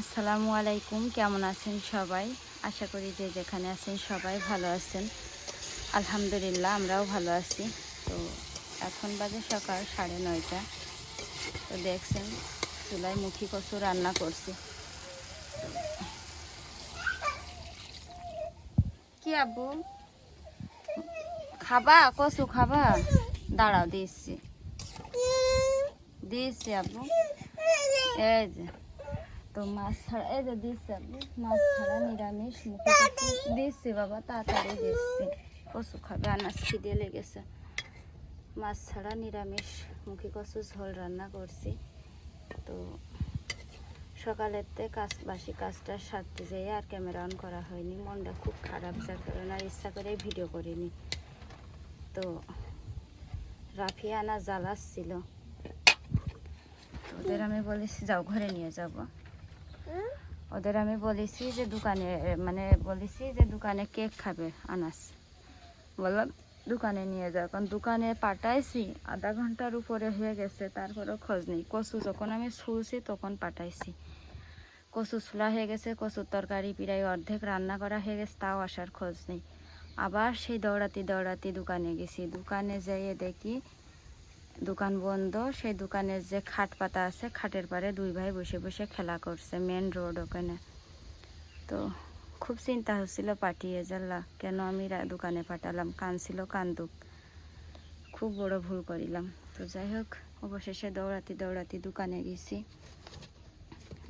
আসসালামু আলাইকুম, কেমন আছেন সবাই? আশা করি যে যেখানে আছেন সবাই ভালো আছেন। আলহামদুলিল্লাহ, আমরাও ভালো আছি। তো এখন বাজে সকাল সাড়ে নয়টা। তো দেখছেন, চুলায় মুখি কচু রান্না করছি। কি আব্বু? খাবা? কচু খাবা? দাঁড়াও, দিচ্ছি। দিচ্ছি আব্বু। এই যে। তো মাছ ছাড়া এই যে দিচ্ছি মাছ ছাড়া নিরামিষ মুখে দিচ্ছি বাবা, তাড়াতাড়ি দিচ্ছি কচু খাবে আনাজ খিদে লেগেছে। মাছ ছাড়া নিরামিষ মুখী কচু ঝোল রান্না করছি। তো সকালেতে কাজ বাসি কাজটা সারতে যেয়ে আর ক্যামেরা অন করা হয়নি। মনটা খুব খারাপ, যার কারণে আর ইচ্ছা করে ভিডিও করিনি। তো রাফি আনা জ্বালাচ্ছিল ওদের আমি বলেছি, যাও ঘরে নিয়ে যাব। ওদের আমি বলেছি যে দোকানে মানে বলেছি যে দোকানে কেক খাবে আনাস। বললাম, দোকানে নিয়ে যাও। কারণ দোকানে পাঠাইছি, আধা ঘণ্টার উপরে হয়ে গেছে, তারপরেও খোঁজ নেই। কচু যখন আমি ছুলছি, তখন পাঠাইছি। কচু ছুলা হয়ে গেছে, কচুর তরকারি প্রায় অর্ধেক রান্না করা হয়ে গেছে, তাও আসার খোঁজ নেই। আবার সেই দৌড়াতি দৌড়াতি দোকানে গেছি। দোকানে যেয়ে দেখি দোকান বন্ধ, সেই দোকানের যে খাট পাতা আছে, খাটের পারে দুই ভাই বসে বসে খেলা করছে মেন রোড ওখানে। তো খুব চিন্তা হচ্ছিল, পাঠিয়ে জানলা, কেন আমি দোকানে পাঠালাম? কানছিল কান্দুক। খুব বড় ভুল করিলাম। তো যাই হোক, অবশেষে দৌড়াতি দৌড়াতি দোকানে গেছি।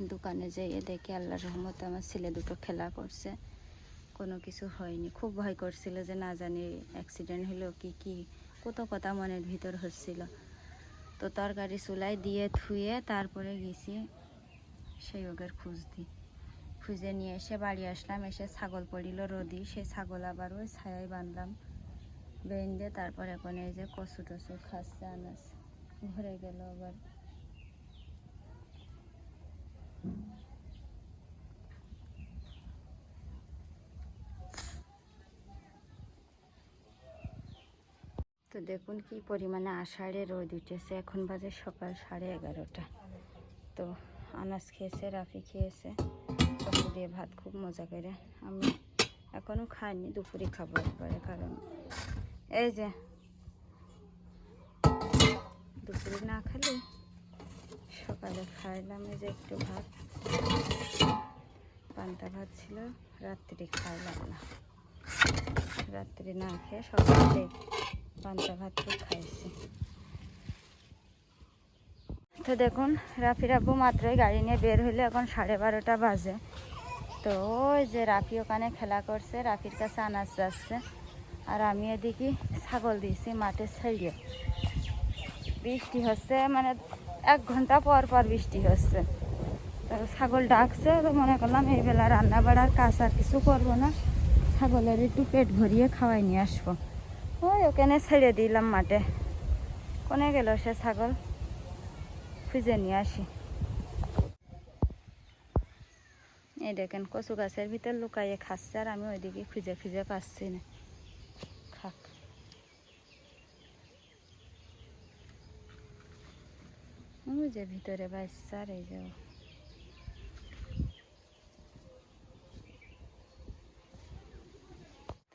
দোকানে যেয়ে দেখি আল্লাহর রহমতে আমার ছেলে দুটো খেলা করছে। কোনো কিছু হয়নি। খুব ভয় করছিল যে না জানি অ্যাক্সিডেন্ট হলো কি কি কত কথা মনের ভিতর হচ্ছিল। তো তরকারি চুলাই দিয়ে ধুয়ে তারপরে গেছি সেই ওগের খুঁজ দি খুঁজে নিয়ে এসে বাড়ি আসলাম, এসে ছাগল পড়িল রোদি, সেই ছাগল আবার ওই ছায়ায় বাঁধলাম, বেঁধে তারপর এখন এই যে কচু টচু খাচ্ছে আনাজ ঘরে গেল আবার। তো দেখুন কি পরিমাণে আষাঢ়ে রোদ উঠেছে। এখন বাজে সকাল সাড়ে এগারোটা। তো আনাজ খেয়েছে, রাফি খেয়েছে। কচু দিয়ে ভাত খুব মজা করে। আমি এখনও খাইনি, দুপুরে খাব একবারে, কারণ এই যে দুপুরে না খেলে সকালে খাইলাম এই যে একটু ভাত। পান্তা ভাত ছিল, রাত্রি খাইলাম না। রাত্রি না খেয়ে সকালে পান্তা ভাত খাইছি। তো দেখুন, রাফি আব্বু মাত্রই গাড়ি নিয়ে বের হইলে, এখন সাড়ে বারোটা বাজে। তো ওই যে রাফি ওখানে খেলা করছে, রাফির কাছে আনাজ যাচ্ছে। আর আমি এদিকে ছাগল দিয়েছি মাঠে ছাড়িয়ে বৃষ্টি হচ্ছে মানে এক ঘণ্টা পর পর বৃষ্টি হচ্ছে। তো ছাগল ডাকছে, তো মনে করলাম এই বেলা রান্না বাড়ার কাজ আর কিছু করব না। ছাগলের একটু পেট ভরিয়ে খাওয়াই নিয়ে আসব। ওই ওখানে ছেড়ে দিলাম মাঠে। কোনে গেল সে ছাগল? খুঁজে নিয়ে আসি। এই দেখেন, কচু গাছের ভিতর লুকাইয়ে খাচ্ছে আর আমি ওইদিকে খুঁজে খুঁজে পাচ্ছি না। খাক। যে ভিতরে বাচ্চা আর এই যে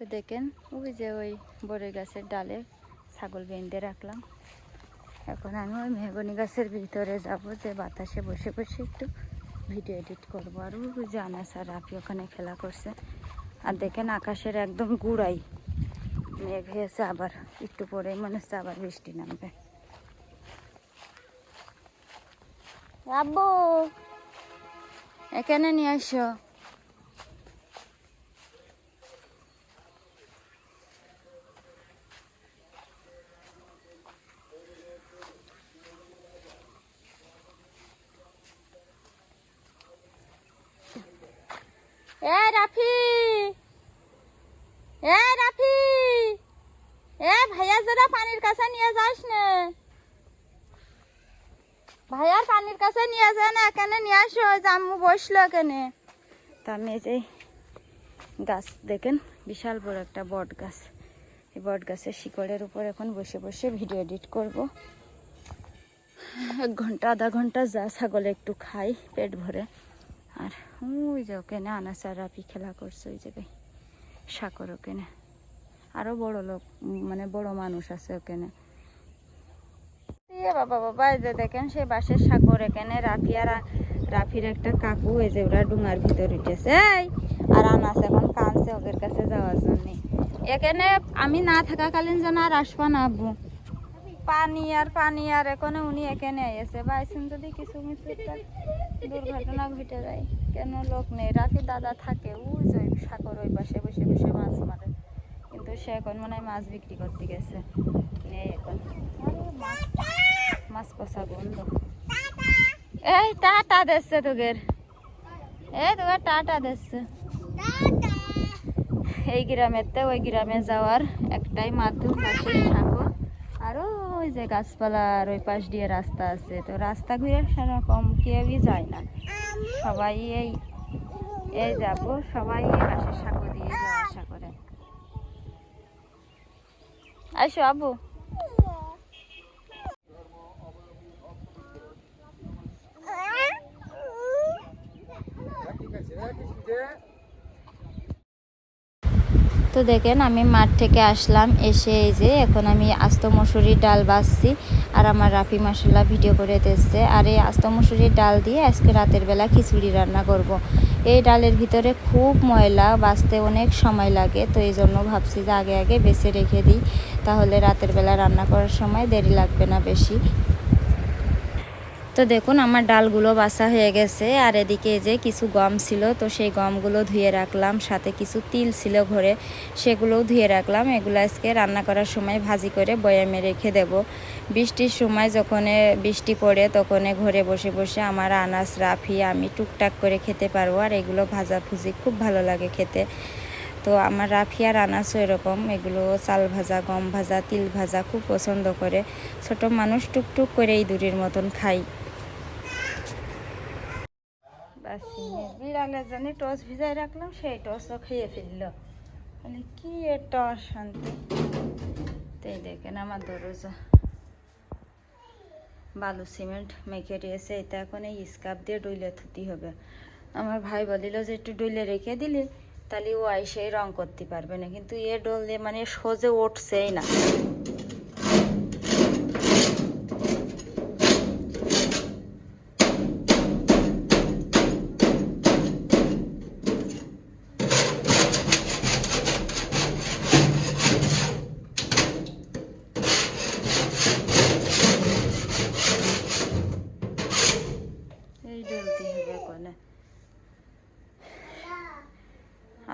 তো দেখেন, ওই যে ওই বড়ই গাছের ডালে ছাগল বেঁধে রাখলাম। এখন আমি ওই মেহগনি গাছের ভিতরে যাব, যে বাতাসে বসে বসে একটু ভিডিও এডিট করব। আর ওই যে আনাস আর রাফি ওখানে খেলা করছে। আর দেখেন আকাশের একদম গুড়াই। মেঘ হয়েছে আবার, একটু পরেই মনে হচ্ছে আবার বৃষ্টি নামবে। এখানে নিয়ে আসো এ রাফি এ রাফি এ ভাইয়া পানির কাছে নিয়ে যাস না। পানির কাছে নিয়ে যা না, এখানে নিয়ে আসো জাম্মু বসল এখানে। গাছ, দেখেন, বিশাল বড় একটা বট গাছ। এই বট গাছের শিকড়ের উপর এখন বসে বসে ভিডিও এডিট করব। এক ঘণ্টা, আধা ঘণ্টা যা ছাগলে একটু খাই পেট ভরে। আর ওই যে ওখানে আনাস আর রাফি খেলা করছে, ওই জায়গায়। সাকর ওখানে আরও বড় লোক মানে বড় মানুষ আছে ওখানে। বাবা বাবা, এই যে দেখেন সেই বাসের সাগর এখানে, রাফি আর রাফির একটা কাকু, এই যে ওরা ডুঙার ভিতর উঠেছে। আর আনাস এখন কানছে ওদের কাছে যাওয়ার জন্য। এখানে আমি না থাকাকালীন যেন আর আসবা না, আব্বু। পানি আর পানি আর এখানে উনি এখানে এসে বাইসেন যদি কিছু মিছু একটা দুর্ঘটনা ঘটে যায়, কেন লোক নেই? রাফি দাদা থাকে, ওই যে ওই সাগর ওই পাশে বসে বসে মাছ মারে কিন্তু সে এখন মনে হয় মাছ বিক্রি করতে গেছে। নেই মাছ কষা বন্ধ। এই টাটা দিচ্ছে তোদের। এই তোকে টাটা দিচ্ছে। এই গ্রামেতে ওই গ্রামে যাওয়ার একটাই মাধ্যম পাশের সাগর আর ওই যে গাছপালা আর ওই পাশ দিয়ে রাস্তা আছে। তো রাস্তা ঘুরে সেরকম কেউই যায় না। সবাই এই এই যাব। সবাই এই সাঁকো দিয়ে যাওয়া আসা আসো আবু। তো দেখেন আমি মাঠ থেকে আসলাম, এসে এই যে এখন আমি আস্ত মসুরির ডাল বাছছি আর আমার রাফি মাসাল্লাহ ভিডিও করে দিচ্ছে। আর এই আস্ত মসুরির ডাল দিয়ে আজকে রাতের বেলা খিচুড়ি রান্না করব। এই ডালের ভিতরে খুব ময়লা বাছতে অনেক সময় লাগে, তো এই জন্য ভাবছি যে আগে আগে বেছে রেখে দিই। তাহলে রাতের বেলা রান্না করার সময় দেরি লাগবে না বেশি। তো দেখুন, আমার ডালগুলো বাসা হয়ে গেছে। আর এদিকে যে কিছু গম ছিল, তো সেই গমগুলো ধুয়ে রাখলাম। সাথে কিছু তিল ছিল ঘরে, সেগুলোও ধুয়ে রাখলাম। এগুলো আজকে রান্না করার সময় ভাজি করে বয়ামে রেখে দেব। বৃষ্টির সময় যখন বৃষ্টি পড়ে, তখন ঘরে বসে বসে আমার আনাস রাফি আমি টুকটাক করে খেতে পারব। আর এগুলো ভাজাভুজি খুব ভালো লাগে খেতে। তো আমার রাফি আর আনাসও এরকম। এগুলো চাল ভাজা, গম ভাজা, তিল ভাজা খুব পছন্দ করে। ছোট মানুষ টুকটুক করে এই দূরের মতন খাই। বাস বিড়ালের জন্য টস ভিজাই রাখলাম, সেই টসও খেয়ে ফেলল। মানে কি একটা অশান্তি তাই দেখেন আমার দরজা। বালু সিমেন্ট মেখে দিয়েছে, এটা এখন এই স্কাপ দিয়ে ডইলে থুতি হবে। আমার ভাই বলিল যে, একটু ডইলে রেখে দিলে, তাহলে ও আইসেই রং করতে পারবে না। কিন্তু এ ডললে মানে সোজে উঠছেই না।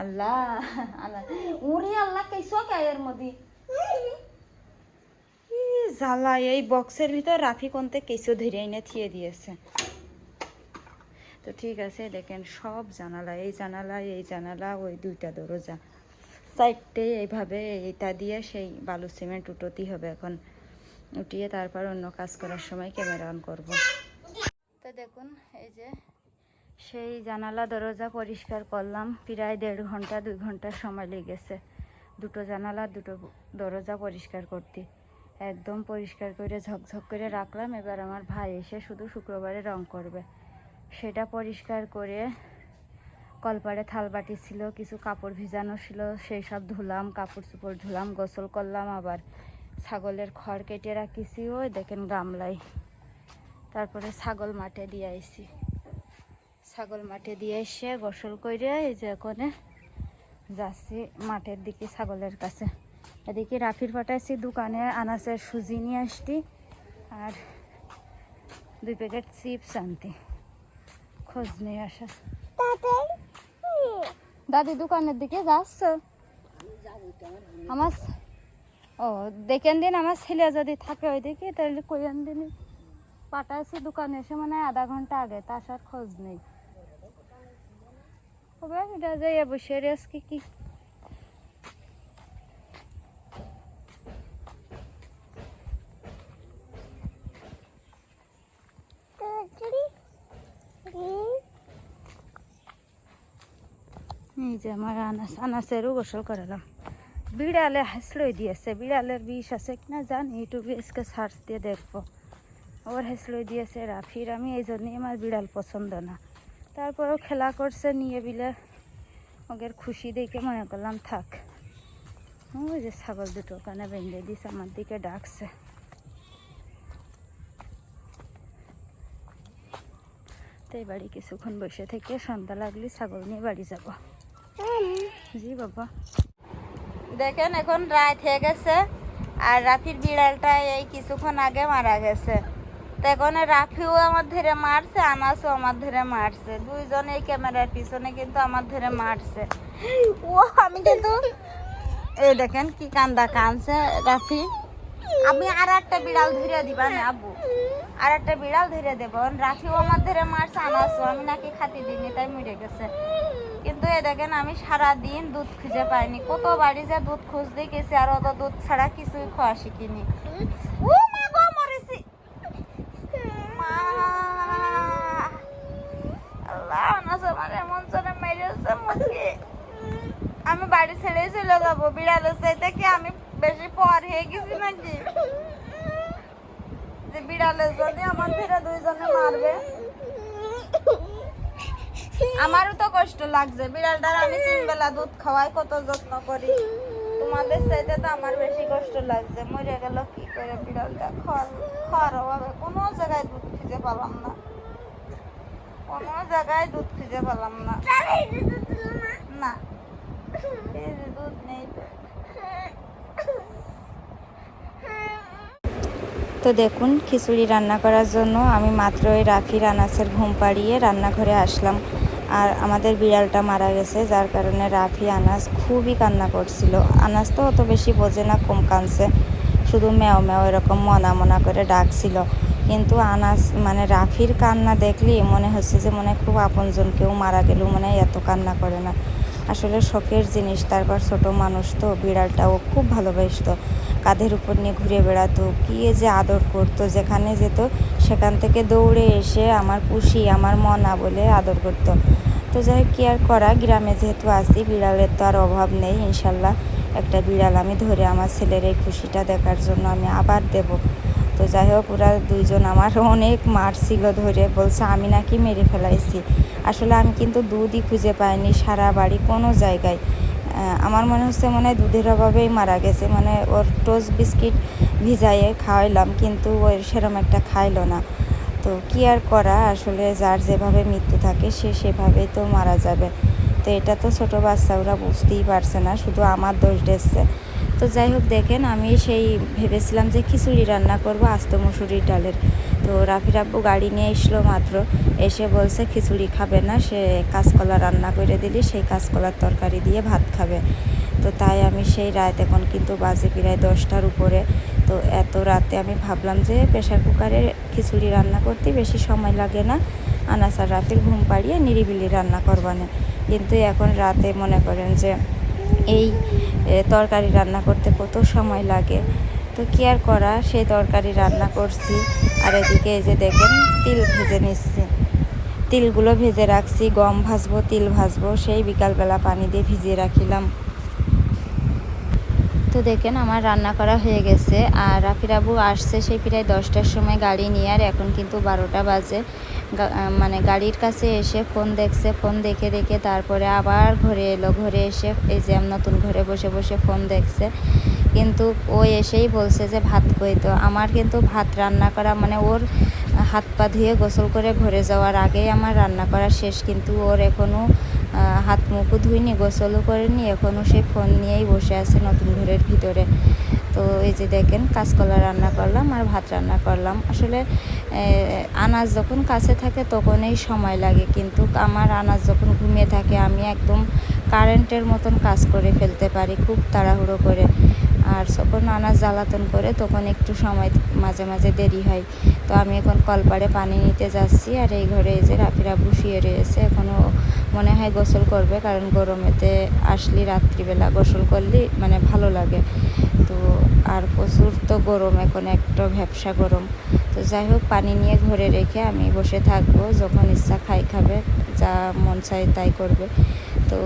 আল্লাহ উরি আল্লাহ কেসো গায়ের মধ্যে জ্বালা এই বক্সের ভিতর রাফি কোনতে কেসো ধরে এনে থিয়ে দিয়েছে তো ঠিক আছে দেখেন সব জানালা এই জানালা এই জানালা ওই দুইটা দরজা সাইডটে এইভাবে এইটা দিয়ে সেই বালু সিমেন্ট উঠোতেই হবে এখন উঠিয়ে তারপর অন্য কাজ করার সময় ক্যামেরা অন করব তো দেখুন এই যে সেই জানালা দরজা পরিষ্কার করলাম। প্রায় দেড় ঘণ্টা, দুই ঘণ্টা সময় লেগেছে। দুটো জানালা, দুটো দরজা পরিষ্কার করতে। একদম পরিষ্কার করে ঝকঝক করে রাখলাম। এবার আমার ভাই এসে শুধু শুক্রবারে রং করবে। সেটা পরিষ্কার করে কলপাড়ে থালবাটি ছিল, কিছু কাপড় ভিজানো ছিল, সেই সব ধুলাম, কাপড় চোপড় ধুলাম, গোসল করলাম আবার। ছাগলের খড় কেটে রাখিছি, ওই দেখেন গামলায়। তারপরে ছাগল মাঠে দিয়ে আইছি। ছাগল মাঠে দিয়ে এসে গোসল করে এই যে ওখানে যাচ্ছি মাঠের দিকে ছাগলের কাছে। এদিকে রাফির পাঠাইছি, দোকানে আনাসের সুজি নিয়ে আসতি আর দুই প্যাকেট চিপস আনতে। খোঁজ নিয়ে আসা। দাদি, দোকানের দিকে যাচ্ছ? আমার ও, দেখেন দিন আমার ছেলে যদি থাকে ওইদিকে, তাহলে কইন দিন। পাঠাইছি দোকানে এসে মানে আধা ঘণ্টা আগে তার সাথে খোঁজ নেই। হবে এটা যাই বসে আজকে কি এই যে আমার আনাস আনাসেরও গোসল করালাম। বিড়ালে হাসলই দিয়েছে, বিড়ালের বিষ আছে কিনা জানি ইউটিউবে আজকে সার্চ দিয়ে দেখব। ওর হেসলই দিয়েছে রাফির, আমি এই জন্যই আমার বিড়াল পছন্দ না। তারপরেও খেলা করছে, নিয়ে বিলে ওদের খুশি দেখে মনে করলাম, থাক। ওই যে ছাগল দুটো ওখানে বেঁধে দিছে, আমার দিকে ডাকছে। তাই বাড়ি কিছুক্ষণ বসে থেকে সন্ধ্যা লাগলে ছাগল নিয়ে বাড়ি যাব। জি বাবা। দেখেন, এখন রাত হয়ে গেছে, আর রাফির বিড়ালটা এই কিছুক্ষণ আগে মারা গেছে। তো এখন রাফিও আমার ধরে মারছে, আনাসও আমার ধরে মারছে। দুইজন এই ক্যামেরার পিছনে কিন্তু আমার ধরে মারছে। ও, আমি কিন্তু এই দেখেন কি কান্দা কানছে রাফি। আমি আর একটা বিড়াল ধরে দিবা না, আব্বু। আর একটা বিড়াল ধরে দেবো। রাফিও আমার ধরে মারছে, আনাসও। আমি নাকি খাতি দিইনি, তাই মরে গেছে। কিন্তু এ দেখেন, আমি সারা দিন দুধ খুঁজে পাইনি। কত বাড়ি যে দুধ খুঁজতে গেছি, আর অত দুধ ছাড়া কিছুই খাওয়া শিখিনি ও মা গো মরেছি মা আল্লাহ আনাস আমার এমন চলে মেরেছে মুখে আমি বাড়ি ছেড়ে চলে যাব বিড়ালের চাইতে কি আমি বেশি পর হয়ে গেছি নাকি? যে বিড়ালের জন্য আমার ফেরে দুইজনে মারবে। আমারও তো কষ্ট লাগছে, বিড়ালটার আমি তিন বেলা দুধ খাওয়াই কত যত্ন করি। তোমাদের চাইতে তো আমার বেশি কষ্ট লাগছে, মরে গেল কি করে বিড়ালটা? খড় খড় অভাবে কোনো জায়গায় দুধ খুঁজে পেলাম না। কোনো জায়গায় দুধ খুঁজে পেলাম না। না। তো দেখুন, খিচুড়ি রান্না করার জন্য আমি মাত্র ওই রাফির আনাসের ঘুম পাড়িয়ে রান্নাঘরে আসলাম। আর আমাদের বিড়ালটা মারা গেছে, যার কারণে রাফি আনাস খুবই কান্না করছিল। আনাস তো অত বেশি বোঝে না, কম কানছে শুধু ম্যাও ম্যাও এরকম মনা মনা করে ডাকছিল। কিন্তু আনাস মানে রাফির কান্না দেখলি মনে হচ্ছে যে মনে খুব আপনজন কেউ মারা গেলেও মনে এত কান্না করে না। আসলে শখের জিনিস, তারপর ছোট মানুষ তো, বিড়ালটাও খুব ভালোবাসতো। কাঁধের উপর নিয়ে ঘুরে বেড়াতো, কি যে আদর করতো, যেখানে যেত, সেখান থেকে দৌড়ে এসে আমার পুষি, আমার মনা বলে আদর করতো। তো যাই কি আর করা, গ্রামে যেহেতু আসি বিড়ালের তো আর অভাব নেই, ইনশাল্লাহ একটা বিড়াল আমি ধরে আমার ছেলের এই খুশিটা দেখার জন্য আমি আবার দেব। তো যাই হোক, ওরা দুইজন আমার অনেক মারছিল ধরে বলছে, আমি নাকি মেরে ফেলাইছি। আসলে আমি কিন্তু দুধই খুঁজে পাইনি সারা বাড়ি কোনো জায়গায়। আমার মনে হচ্ছে মনে হয় দুধের অভাবেই মারা গেছে। মানে ওর টোস্ট বিস্কিট ভিজাইয়ে খাওয়াইলাম, কিন্তু ওই সেরম একটা খাইলো না। তো কি আর করা? আসলে যার যেভাবে মৃত্যু থাকে, সে সেভাবেই তো মারা যাবে। তো এটা তো ছোটো বাচ্চা, ওরা বুঝতেই পারছে না, শুধু আমার দোষ দিচ্ছে। তো যাই হোক দেখেন, আমি সেই ভেবেছিলাম যে খিচুড়ি রান্না করব, আস্ত মুসুরির ডালের। তো রাফির আব্বু গাড়ি নিয়ে এসলো মাত্র। এসে বলছে, খিচুড়ি খাবে না, সে কাঁচকলা রান্না করে দিলি, সেই কাঁচকলার তরকারি দিয়ে ভাত খাবে। তো তাই আমি সেই রাত এখন কিন্তু বাজে প্রায় দশটার উপরে। তো এত রাতে আমি ভাবলাম যে প্রেশার কুকারে খিচুড়ি রান্না করতে বেশি সময় লাগে না। আনাস আর রাফির ঘুম পাড়িয়ে নিরিবিলি রান্না করবানে। কিন্তু এখন রাতে মনে করেন যে এই তরকারি রান্না করতে কত সময় লাগে? তো কি আর করা? সেই তরকারি রান্না করছি। আর এদিকে এই যে দেখেন, তিল ভেজে নিচ্ছি। তিলগুলো ভেজে রাখছি, গম ভাজবো, তিল ভাজবো, সেই বিকালবেলা পানি দিয়ে ভিজিয়ে রাখিলাম। তো দেখেন আমার রান্না করা হয়ে গেছে। আর রাফির আবু আসছে সেই প্রায় দশটার সময় গাড়ি নিয়ে, আর এখন কিন্তু বারোটা বাজে। মানে গাড়ির কাছে এসে ফোন দেখছে, ফোন দেখে দেখে তারপরে আবার ঘরে এলো। ঘরে এসে এই যে আমি নতুন ঘরে বসে বসে ফোন দেখছে। কিন্তু ও এসেই বলছে যে ভাত কই তো। আমার কিন্তু ভাত রান্না করা মানে ওর হাত পা ধুয়ে গোসল করে ঘরে যাওয়ার আগেই আমার রান্না করা শেষ। কিন্তু ওর এখনও হাত মুখও ধুইনি, গোসলও করেনি এখনও সে ফোন নিয়েই বসে আছে নতুন ঘরের ভিতরে। তো এই যে দেখেন, কাঁচকলা রান্না করলাম আর ভাত রান্না করলাম। আসলে আনাজ যখন কাছে থাকে তখনই সময় লাগে, কিন্তু আমার আনাজ যখন ঘুমিয়ে থাকে, আমি একদম কারেন্টের মতন কাজ করে ফেলতে পারি, খুব তাড়াহুড়ো করে। যখন আনাজ জ্বালাতন করে তখন একটু সময় মাঝে মাঝে দেরি হয়। তো আমি এখন কলপাড়ে পানি নিতে যাচ্ছি আর এই ঘরে এই যে রাফিরা বসিয়ে রয়েছে এখনও মনে হয় গোসল করবে কারণ গরমেতে আসলি রাত্রিবেলা গোসল করলে মানে ভালো লাগে। তো আর প্রচুর তো গরম, এখন একটা ভ্যাবসা গরম। তো যাই হোক, পানি নিয়ে ঘরে রেখে আমি বসে থাকব, যখন ইচ্ছা খাই খাবে, যা মন চায় তাই করবে। তো